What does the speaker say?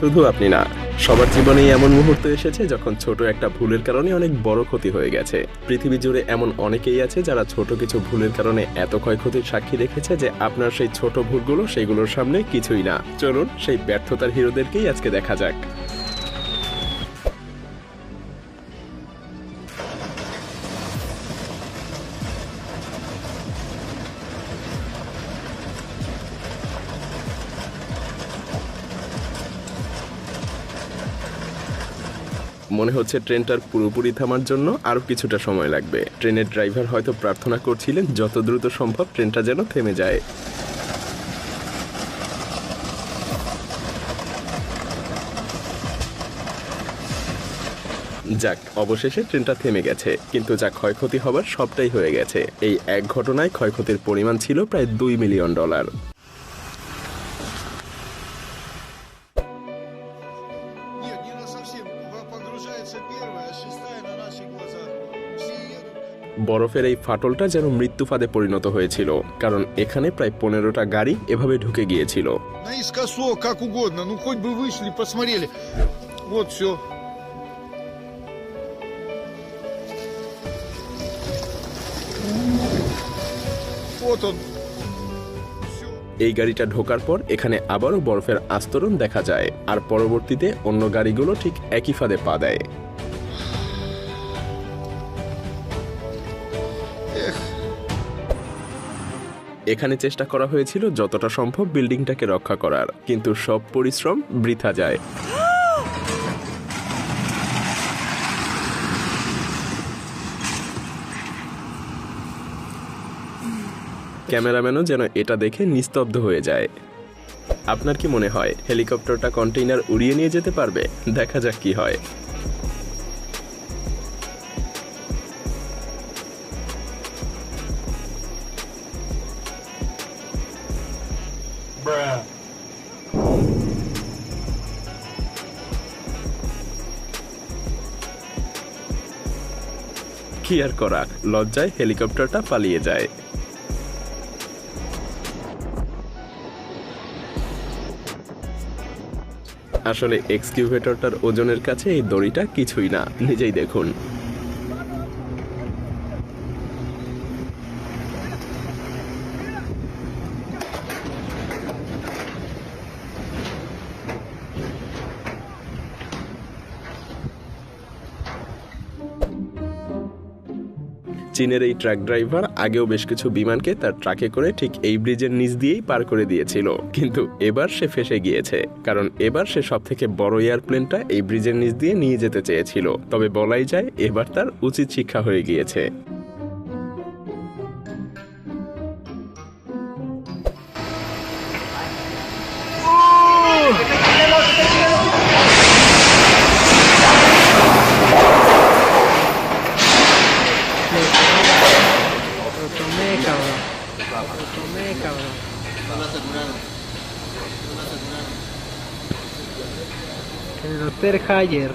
শুধু আপনি না, সবার জীবনেই এমন মুহূর্ত এসেছে যখন ছোট একটা ভুলের কারণে অনেক বড় ক্ষতি হয়ে গেছে। পৃথিবী জুড়ে এমন অনেকেই আছে যারা ছোট কিছু ভুলের কারণে এত ক্ষয়ক্ষতির সাক্ষী রেখেছে যে আপনার সেই ছোট ভুলগুলো সেগুলোর সামনে কিছুই না। চলুন সেই ব্যর্থতার হিরোদেরকেই আজকে দেখা যাক। মনে হচ্ছে ট্রেনটার পুরোপুরি থামার জন্য আরও কিছুটা সময় লাগবে। ট্রেনের ড্রাইভার হয়তো প্রার্থনা করছিলেন, যত দ্রুত সম্ভব ট্রেনটা যেন থেমে যায়। যাক, অবশেষে ট্রেনটা থেমে গেছে, কিন্তু যা ক্ষয়ক্ষতি হবার সবটাই হয়ে গেছে। এই এক ঘটনায় ক্ষয়ক্ষতির পরিমাণ ছিল প্রায় দুই মিলিয়ন ডলার। বরফের এই ফাটলটা যেন মৃত্যু ফাঁদে পরিণত হয়েছিল কারণ এখানে প্রায় পনেরোটা গাড়ি এভাবে ঢুকে গিয়েছিল। এই গাড়িটা ঢোকার পর এখানে আবারও বরফের আস্তরণ দেখা যায় আর পরবর্তীতে অন্য গাড়িগুলো ঠিক একই ফাঁদে পা দেয়। এখানে চেষ্টা করা হয়েছিল যতটা সম্ভব বিল্ডিংটাকে রক্ষা করার। কিন্তু সব পরিশ্রম বৃথা যায়। ক্যামেরাম্যানও যেন এটা দেখে নিস্তব্ধ হয়ে যায়। আপনার কি মনে হয়, হেলিকপ্টারটা কন্টেইনার উড়িয়ে নিয়ে যেতে পারবে? দেখা যাক কি হয়। কি আর করা লজ্জায় হেলিকপ্টারটা পালিয়ে যায়। আসলে এক্সকিউভেটরটার ওজনের কাছে এই দড়িটা কিছুই না। নিজেই দেখুন। চীনের এই ট্রাক ড্রাইভার আগেও বেশ কিছু বিমানকে তার ট্রাকে করে ঠিক এই ব্রিজের নিচ দিয়েই পার করে দিয়েছিল। কিন্তু এবার সে ফেসে গিয়েছে, কারণ এবার সে সব থেকে বড় এয়ারপ্লেনটা এই ব্রিজের নিচ দিয়ে নিয়ে যেতে চেয়েছিল। তবে বলাই যায়, এবার তার উচিত শিক্ষা হয়ে গিয়েছে। El Hotel Hayer.